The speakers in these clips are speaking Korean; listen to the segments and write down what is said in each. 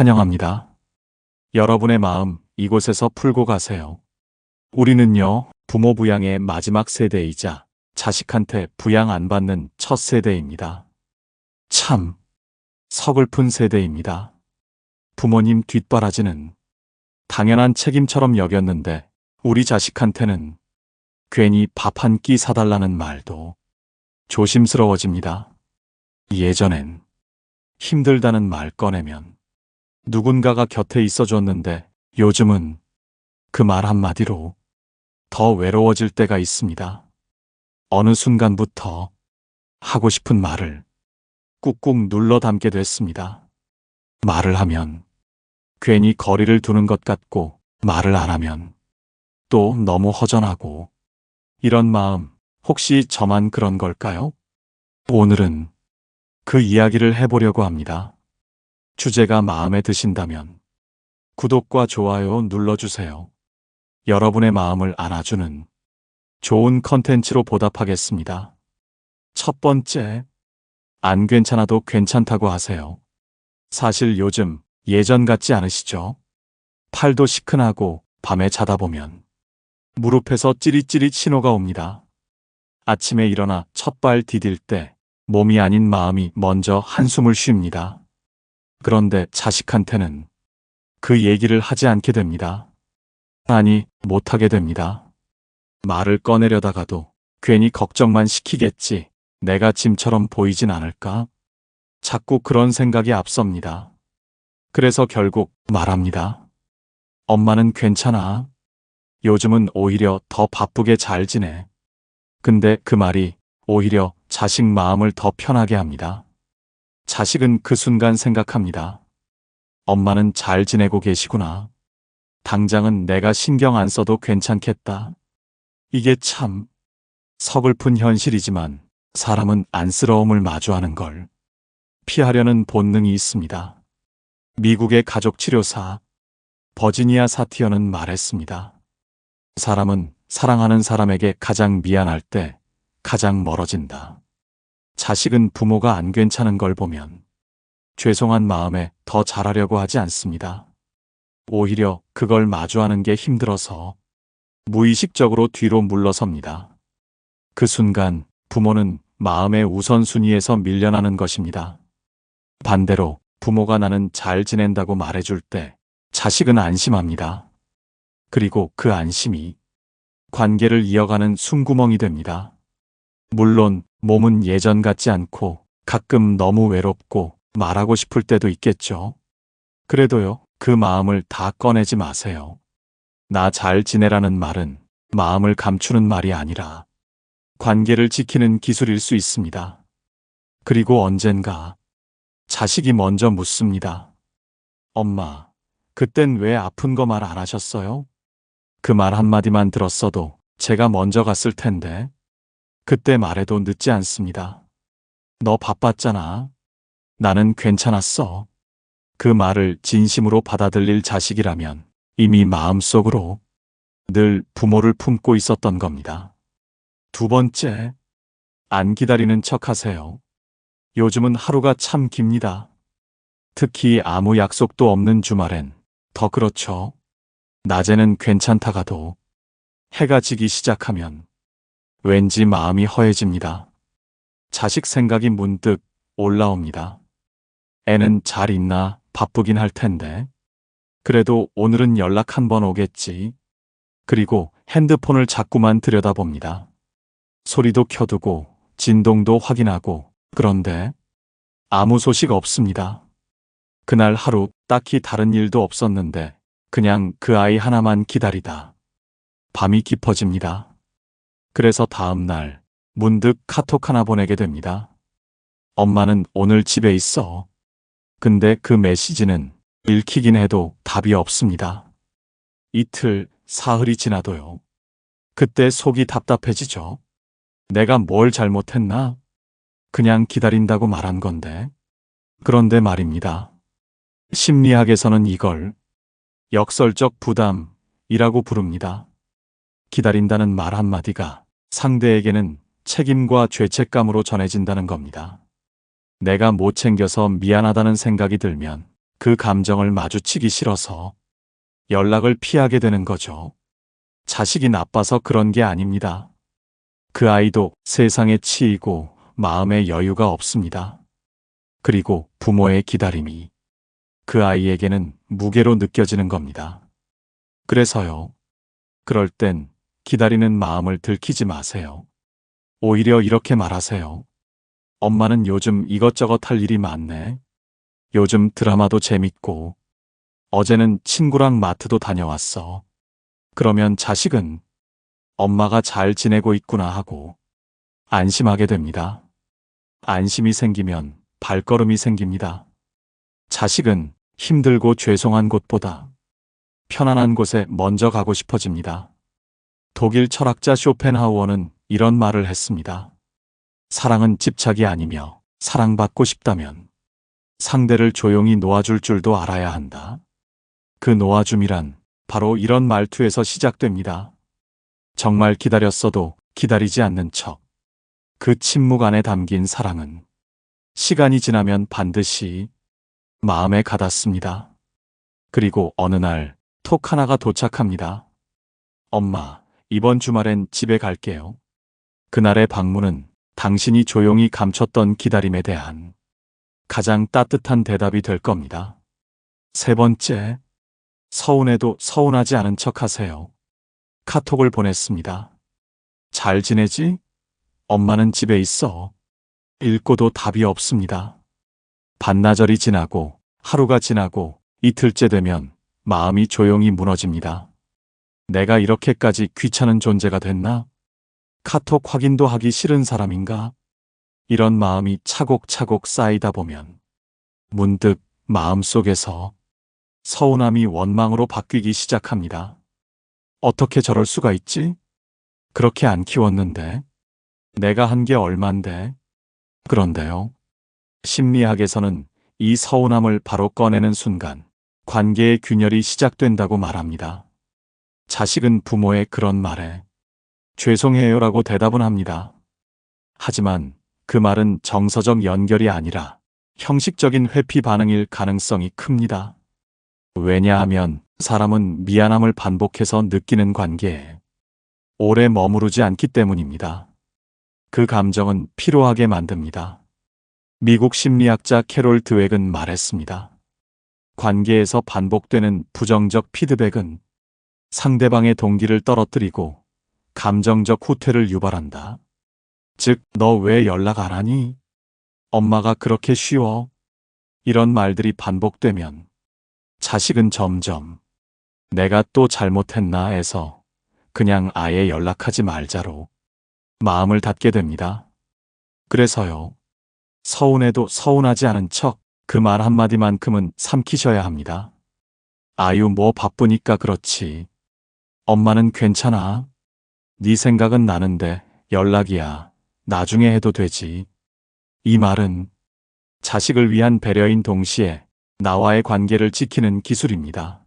환영합니다. 여러분의 마음 이곳에서 풀고 가세요. 우리는요, 부모 부양의 마지막 세대이자 자식한테 부양 안 받는 첫 세대입니다. 참, 서글픈 세대입니다. 부모님 뒷바라지는 당연한 책임처럼 여겼는데 우리 자식한테는 괜히 밥 한 끼 사달라는 말도 조심스러워집니다. 예전엔 힘들다는 말 꺼내면 누군가가 곁에 있어줬는데 요즘은 그 말 한마디로 더 외로워질 때가 있습니다. 어느 순간부터 하고 싶은 말을 꾹꾹 눌러 담게 됐습니다. 말을 하면 괜히 거리를 두는 것 같고 말을 안 하면 또 너무 허전하고 이런 마음 혹시 저만 그런 걸까요? 오늘은 그 이야기를 해보려고 합니다. 주제가 마음에 드신다면 구독과 좋아요 눌러주세요. 여러분의 마음을 안아주는 좋은 컨텐츠로 보답하겠습니다. 첫 번째, 안 괜찮아도 괜찮다고 하세요. 사실 요즘 예전 같지 않으시죠? 팔도 시큰하고 밤에 자다 보면 무릎에서 찌릿찌릿 신호가 옵니다. 아침에 일어나 첫 발 디딜 때 몸이 아닌 마음이 먼저 한숨을 쉽니다. 그런데 자식한테는 그 얘기를 하지 않게 됩니다. 아니, 못하게 됩니다. 말을 꺼내려다가도 괜히 걱정만 시키겠지. 내가 짐처럼 보이진 않을까? 자꾸 그런 생각이 앞섭니다. 그래서 결국 말합니다. 엄마는 괜찮아. 요즘은 오히려 더 바쁘게 잘 지내. 근데 그 말이 오히려 자식 마음을 더 편하게 합니다. 자식은 그 순간 생각합니다. 엄마는 잘 지내고 계시구나. 당장은 내가 신경 안 써도 괜찮겠다. 이게 참 서글픈 현실이지만 사람은 안쓰러움을 마주하는 걸 피하려는 본능이 있습니다. 미국의 가족치료사 버지니아 사티어는 말했습니다. 사람은 사랑하는 사람에게 가장 미안할 때 가장 멀어진다. 자식은 부모가 안 괜찮은 걸 보면 죄송한 마음에 더 잘하려고 하지 않습니다. 오히려 그걸 마주하는 게 힘들어서 무의식적으로 뒤로 물러섭니다. 그 순간 부모는 마음의 우선순위에서 밀려나는 것입니다. 반대로 부모가 나는 잘 지낸다고 말해줄 때 자식은 안심합니다. 그리고 그 안심이 관계를 이어가는 숨구멍이 됩니다. 물론 몸은 예전 같지 않고 가끔 너무 외롭고 말하고 싶을 때도 있겠죠. 그래도요, 그 마음을 다 꺼내지 마세요. 나 잘 지내라는 말은 마음을 감추는 말이 아니라 관계를 지키는 기술일 수 있습니다. 그리고 언젠가 자식이 먼저 묻습니다. 엄마, 그땐 왜 아픈 거 말 안 하셨어요? 그 말 한마디만 들었어도 제가 먼저 갔을 텐데. 그때 말해도 늦지 않습니다. 너 바빴잖아. 나는 괜찮았어. 그 말을 진심으로 받아들일 자식이라면 이미 마음속으로 늘 부모를 품고 있었던 겁니다. 두 번째, 안 기다리는 척 하세요. 요즘은 하루가 참 깁니다. 특히 아무 약속도 없는 주말엔 더 그렇죠. 낮에는 괜찮다가도 해가 지기 시작하면 왠지 마음이 허해집니다. 자식 생각이 문득 올라옵니다. 애는 잘 있나 바쁘긴 할 텐데. 그래도 오늘은 연락 한번 오겠지. 그리고 핸드폰을 자꾸만 들여다봅니다. 소리도 켜두고 진동도 확인하고 그런데 아무 소식 없습니다. 그날 하루 딱히 다른 일도 없었는데 그냥 그 아이 하나만 기다리다 밤이 깊어집니다. 그래서 다음 날 문득 카톡 하나 보내게 됩니다. 엄마는 오늘 집에 있어. 근데 그 메시지는 읽히긴 해도 답이 없습니다. 이틀, 사흘이 지나도요. 그때 속이 답답해지죠. 내가 뭘 잘못했나? 그냥 기다린다고 말한 건데. 그런데 말입니다. 심리학에서는 이걸 역설적 부담이라고 부릅니다. 기다린다는 말 한마디가 상대에게는 책임과 죄책감으로 전해진다는 겁니다. 내가 못 챙겨서 미안하다는 생각이 들면 그 감정을 마주치기 싫어서 연락을 피하게 되는 거죠. 자식이 나빠서 그런 게 아닙니다. 그 아이도 세상에 치이고 마음에 여유가 없습니다. 그리고 부모의 기다림이 그 아이에게는 무게로 느껴지는 겁니다. 그래서요. 그럴 땐 기다리는 마음을 들키지 마세요. 오히려 이렇게 말하세요. 엄마는 요즘 이것저것 할 일이 많네. 요즘 드라마도 재밌고, 어제는 친구랑 마트도 다녀왔어. 그러면 자식은 엄마가 잘 지내고 있구나 하고 안심하게 됩니다. 안심이 생기면 발걸음이 생깁니다. 자식은 힘들고 죄송한 곳보다 편안한 곳에 먼저 가고 싶어집니다. 독일 철학자 쇼펜하우어는 이런 말을 했습니다. 사랑은 집착이 아니며 사랑받고 싶다면 상대를 조용히 놓아줄 줄도 알아야 한다. 그 놓아줌이란 바로 이런 말투에서 시작됩니다. 정말 기다렸어도 기다리지 않는 척. 그 침묵 안에 담긴 사랑은 시간이 지나면 반드시 마음에 가닿습니다. 그리고 어느 날 톡 하나가 도착합니다. 엄마, 이번 주말엔 집에 갈게요. 그날의 방문은 당신이 조용히 감췄던 기다림에 대한 가장 따뜻한 대답이 될 겁니다. 세 번째, 서운해도 서운하지 않은 척 하세요. 카톡을 보냈습니다. 잘 지내지? 엄마는 집에 있어. 읽고도 답이 없습니다. 반나절이 지나고 하루가 지나고 이틀째 되면 마음이 조용히 무너집니다. 내가 이렇게까지 귀찮은 존재가 됐나? 카톡 확인도 하기 싫은 사람인가? 이런 마음이 차곡차곡 쌓이다 보면 문득 마음속에서 서운함이 원망으로 바뀌기 시작합니다. 어떻게 저럴 수가 있지? 그렇게 안 키웠는데. 내가 한 게 얼만데. 그런데요. 심리학에서는 이 서운함을 바로 꺼내는 순간 관계의 균열이 시작된다고 말합니다. 자식은 부모의 그런 말에 죄송해요라고 대답은 합니다. 하지만 그 말은 정서적 연결이 아니라 형식적인 회피 반응일 가능성이 큽니다. 왜냐하면 사람은 미안함을 반복해서 느끼는 관계에 오래 머무르지 않기 때문입니다. 그 감정은 피로하게 만듭니다. 미국 심리학자 캐롤 드웩은 말했습니다. 관계에서 반복되는 부정적 피드백은 상대방의 동기를 떨어뜨리고 감정적 후퇴를 유발한다. 즉, 너 왜 연락 안 하니? 엄마가 그렇게 쉬워? 이런 말들이 반복되면 자식은 점점 내가 또 잘못했나 해서 그냥 아예 연락하지 말자로 마음을 닫게 됩니다. 그래서요. 서운해도 서운하지 않은 척 그 말 한마디만큼은 삼키셔야 합니다. 아유 뭐 바쁘니까 그렇지. 엄마는 괜찮아. 네 생각은 나는데 연락이야. 나중에 해도 되지. 이 말은 자식을 위한 배려인 동시에 나와의 관계를 지키는 기술입니다.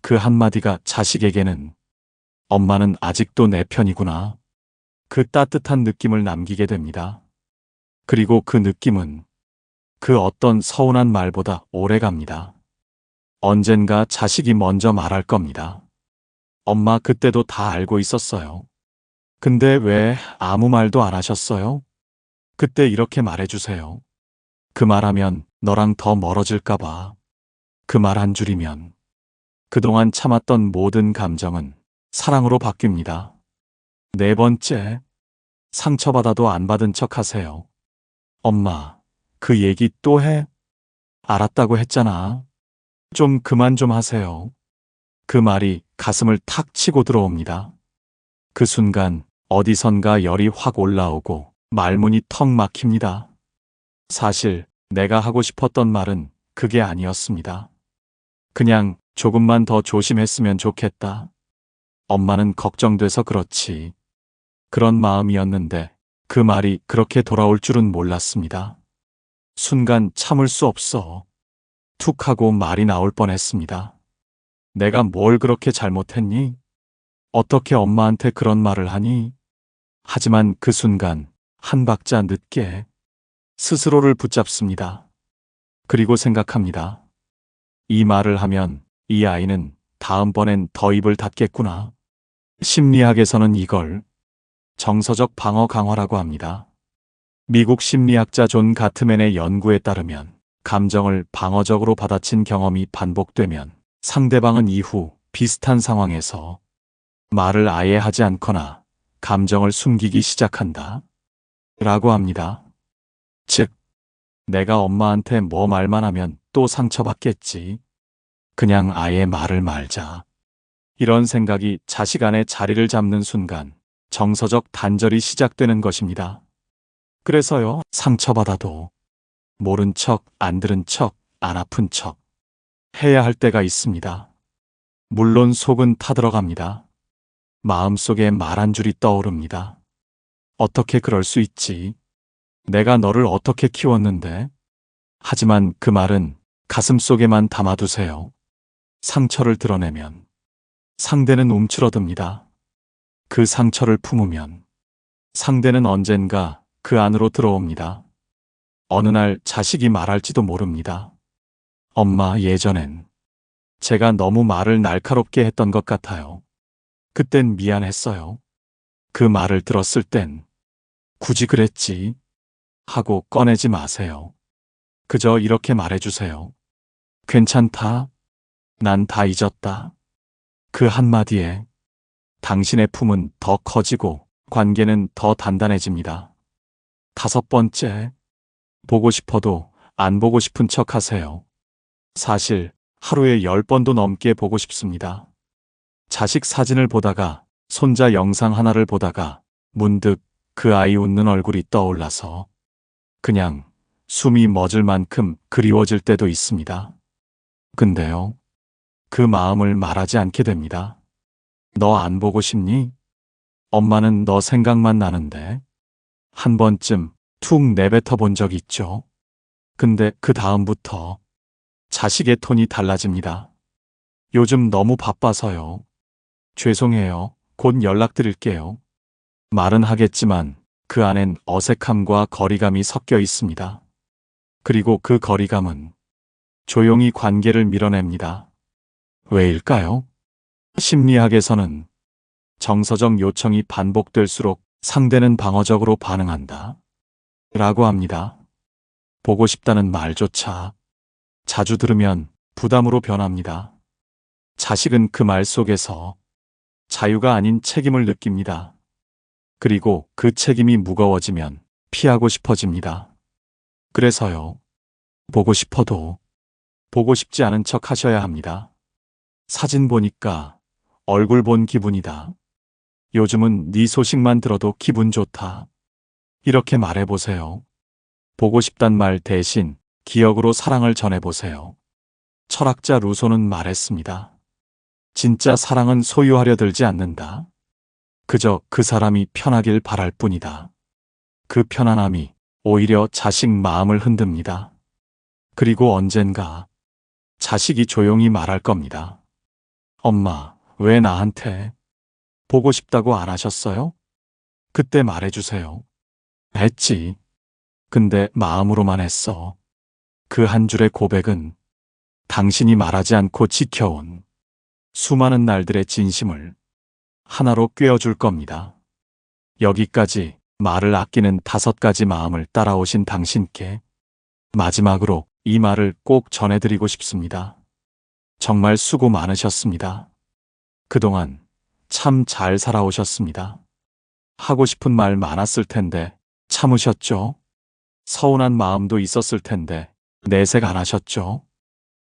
그 한마디가 자식에게는 엄마는 아직도 내 편이구나. 그 따뜻한 느낌을 남기게 됩니다. 그리고 그 느낌은 그 어떤 서운한 말보다 오래 갑니다. 언젠가 자식이 먼저 말할 겁니다. 엄마 그때도 다 알고 있었어요. 근데 왜 아무 말도 안 하셨어요? 그때 이렇게 말해주세요. 그 말하면 너랑 더 멀어질까봐. 그 말 한 줄이면 그동안 참았던 모든 감정은 사랑으로 바뀝니다. 네 번째, 상처받아도 안 받은 척 하세요. 엄마, 그 얘기 또 해? 알았다고 했잖아. 좀 그만 좀 하세요. 그 말이 가슴을 탁 치고 들어옵니다. 그 순간 어디선가 열이 확 올라오고 말문이 턱 막힙니다. 사실 내가 하고 싶었던 말은 그게 아니었습니다. 그냥 조금만 더 조심했으면 좋겠다. 엄마는 걱정돼서 그렇지. 그런 마음이었는데 그 말이 그렇게 돌아올 줄은 몰랐습니다. 순간 참을 수 없어. 툭 하고 말이 나올 뻔했습니다. 내가 뭘 그렇게 잘못했니? 어떻게 엄마한테 그런 말을 하니? 하지만 그 순간 한 박자 늦게 스스로를 붙잡습니다. 그리고 생각합니다. 이 말을 하면 이 아이는 다음번엔 더 입을 닫겠구나. 심리학에서는 이걸 정서적 방어 강화라고 합니다. 미국 심리학자 존 가트맨의 연구에 따르면 감정을 방어적으로 받아친 경험이 반복되면 상대방은 이후 비슷한 상황에서 말을 아예 하지 않거나 감정을 숨기기 시작한다. 라고 합니다. 즉, 내가 엄마한테 뭐 말만 하면 또 상처받겠지. 그냥 아예 말을 말자. 이런 생각이 자식 안에 자리를 잡는 순간 정서적 단절이 시작되는 것입니다. 그래서요, 상처받아도 모른 척, 안 들은 척, 안 아픈 척 해야 할 때가 있습니다. 물론 속은 타들어갑니다. 마음속에 말 한 줄이 떠오릅니다. 어떻게 그럴 수 있지? 내가 너를 어떻게 키웠는데? 하지만 그 말은 가슴 속에만 담아두세요. 상처를 드러내면 상대는 움츠러듭니다. 그 상처를 품으면 상대는 언젠가 그 안으로 들어옵니다. 어느 날 자식이 말할지도 모릅니다. 엄마 예전엔 제가 너무 말을 날카롭게 했던 것 같아요. 그땐 미안했어요. 그 말을 들었을 땐 굳이 그랬지 하고 꺼내지 마세요. 그저 이렇게 말해주세요. 괜찮다. 난 다 잊었다. 그 한마디에 당신의 품은 더 커지고 관계는 더 단단해집니다. 다섯 번째, 보고 싶어도 안 보고 싶은 척 하세요. 사실 하루에 열 번도 넘게 보고 싶습니다. 자식 사진을 보다가 손자 영상 하나를 보다가 문득 그 아이 웃는 얼굴이 떠올라서 그냥 숨이 멎을 만큼 그리워질 때도 있습니다. 근데요, 그 마음을 말하지 않게 됩니다. 너 안 보고 싶니? 엄마는 너 생각만 나는데. 한 번쯤 툭 내뱉어 본 적 있죠? 근데 그 다음부터 자식의 톤이 달라집니다. 요즘 너무 바빠서요. 죄송해요. 곧 연락드릴게요. 말은 하겠지만 그 안엔 어색함과 거리감이 섞여 있습니다. 그리고 그 거리감은 조용히 관계를 밀어냅니다. 왜일까요? 심리학에서는 정서적 요청이 반복될수록 상대는 방어적으로 반응한다. 라고 합니다. 보고 싶다는 말조차 자주 들으면 부담으로 변합니다. 자식은 그 말 속에서 자유가 아닌 책임을 느낍니다. 그리고 그 책임이 무거워지면 피하고 싶어집니다. 그래서요. 보고 싶어도 보고 싶지 않은 척 하셔야 합니다. 사진 보니까 얼굴 본 기분이다. 요즘은 네 소식만 들어도 기분 좋다. 이렇게 말해보세요. 보고 싶단 말 대신 기억으로 사랑을 전해보세요. 철학자 루소는 말했습니다. 진짜 사랑은 소유하려 들지 않는다. 그저 그 사람이 편하길 바랄 뿐이다. 그 편안함이 오히려 자식 마음을 흔듭니다. 그리고 언젠가 자식이 조용히 말할 겁니다. 엄마, 왜 나한테 보고 싶다고 안 하셨어요? 그때 말해주세요. 했지. 근데 마음으로만 했어. 그 한 줄의 고백은 당신이 말하지 않고 지켜온 수많은 날들의 진심을 하나로 꿰어줄 겁니다. 여기까지 말을 아끼는 다섯 가지 마음을 따라오신 당신께 마지막으로 이 말을 꼭 전해드리고 싶습니다. 정말 수고 많으셨습니다. 그동안 참 잘 살아오셨습니다. 하고 싶은 말 많았을 텐데 참으셨죠? 서운한 마음도 있었을 텐데 내색 안 하셨죠?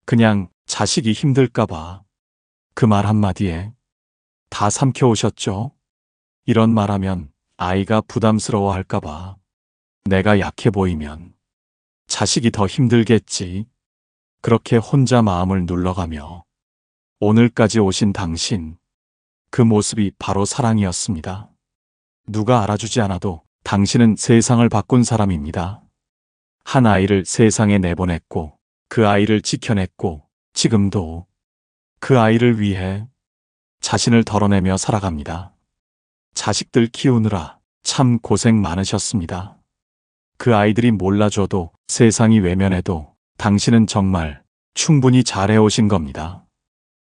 그냥 자식이 힘들까봐 그 말 한마디에 다 삼켜오셨죠? 이런 말하면 아이가 부담스러워 할까봐 내가 약해 보이면 자식이 더 힘들겠지. 그렇게 혼자 마음을 눌러가며 오늘까지 오신 당신, 그 모습이 바로 사랑이었습니다. 누가 알아주지 않아도 당신은 세상을 바꾼 사람입니다. 한 아이를 세상에 내보냈고 그 아이를 지켜냈고 지금도 그 아이를 위해 자신을 덜어내며 살아갑니다. 자식들 키우느라 참 고생 많으셨습니다. 그 아이들이 몰라줘도 세상이 외면해도 당신은 정말 충분히 잘해오신 겁니다.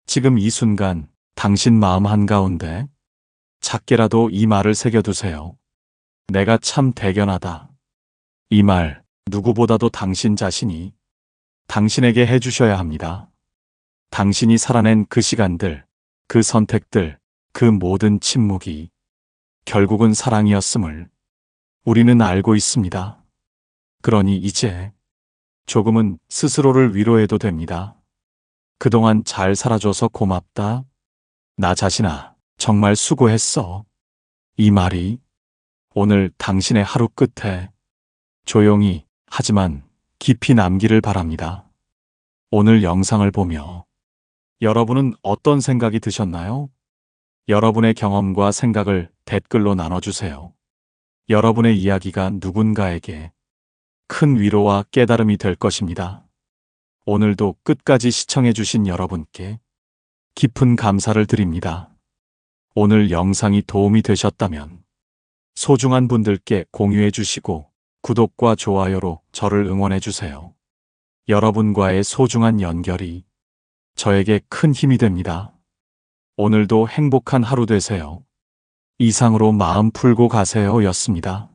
지금 이 순간 당신 마음 한가운데 작게라도 이 말을 새겨두세요. 내가 참 대견하다. 이 말 누구보다도 당신 자신이 당신에게 해주셔야 합니다. 당신이 살아낸 그 시간들, 그 선택들, 그 모든 침묵이 결국은 사랑이었음을 우리는 알고 있습니다. 그러니 이제 조금은 스스로를 위로해도 됩니다. 그동안 잘 살아줘서 고맙다. 나 자신아, 정말 수고했어. 이 말이 오늘 당신의 하루 끝에 조용히 하지만 깊이 남기를 바랍니다. 오늘 영상을 보며 여러분은 어떤 생각이 드셨나요? 여러분의 경험과 생각을 댓글로 나눠주세요. 여러분의 이야기가 누군가에게 큰 위로와 깨달음이 될 것입니다. 오늘도 끝까지 시청해주신 여러분께 깊은 감사를 드립니다. 오늘 영상이 도움이 되셨다면 소중한 분들께 공유해 주시고 구독과 좋아요로 저를 응원해 주세요. 여러분과의 소중한 연결이 저에게 큰 힘이 됩니다. 오늘도 행복한 하루 되세요. 이상으로 마음 풀고 가세요 였습니다.